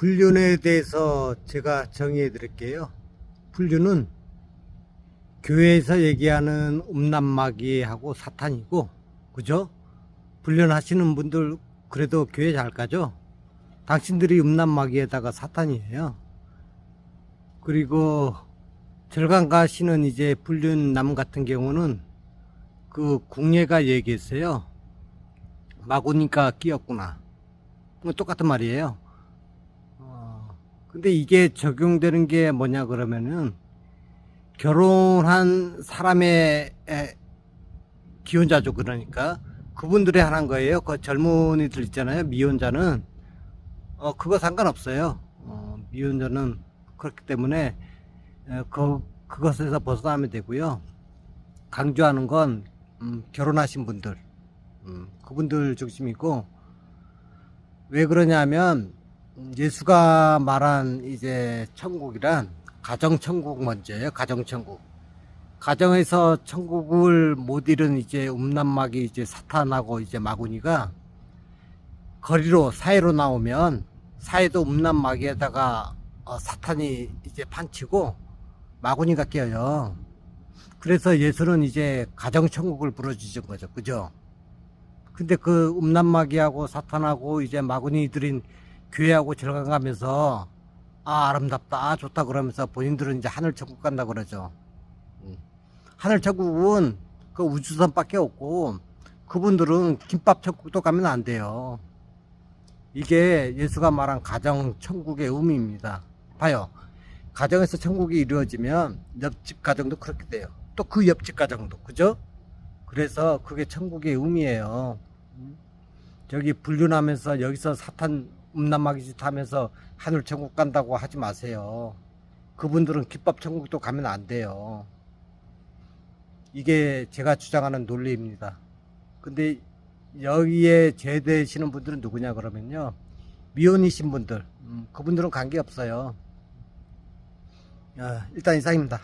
불륜에 대해서 제가 정의해 드릴게요. 불륜은 교회에서 얘기하는 음란마귀하고 사탄이고, 그죠? 불륜하시는 분들 그래도 교회 잘 가죠? 당신들이 음란마귀에다가 사탄이에요. 그리고 절간 가시는 이제 불륜남 같은 경우는 그 궁예가 얘기했어요. 마구니까 끼었구나. 뭐 똑같은 말이에요. 어, 근데 이게 적용되는 게 뭐냐 그러면은 결혼한 사람의 에, 기혼자죠 그러니까 그분들이 하는 거예요. 그 젊은이들 있잖아요. 미혼자는 어 그거 상관없어요. 어, 미혼자는 그렇기 때문에 에, 그 그것에서 벗어나면 되고요. 강조하는 건 음, 결혼하신 분들 음, 그분들 중심이고 왜 그러냐면 음, 예수가 말한 이제 천국이란 가정 천국 먼저예요. 가정 천국. 가정에서 천국을 못 잃은 이제 음란막이 이제 사탄하고 이제 마구니가 거리로 사회로 나오면 사회도 음란마귀에다가 어, 사탄이 이제 판치고 마구니가 껴요. 그래서 예수는 이제 가정 천국을 불어주신 거죠. 그죠? 근데 그 음란마귀하고 사탄하고 이제 마구니들인 교회하고 절간 가면서 아 아름답다 아 좋다 그러면서 본인들은 이제 하늘 천국 간다 그러죠. 음. 하늘 천국은 그 우주선밖에 없고 그분들은 김밥 천국도 가면 안 돼요. 이게 예수가 말한 가정 천국의 의미입니다. 봐요. 가정에서 천국이 이루어지면 옆집 가정도 그렇게 돼요. 또 그 옆집 가정도 그죠? 그래서 그게 천국의 의미예요. 음. 저기 불륜하면서 여기서 사탄 음란마귀 짓 하면서 하늘 천국 간다고 하지 마세요. 그분들은 기밥 천국도 가면 안 돼요. 이게 제가 주장하는 논리입니다. 근데 여기에 제대시는 분들은 누구냐 그러면요. 미혼이신 분들, 음, 그분들은 관계없어요. 아, 일단 이상입니다.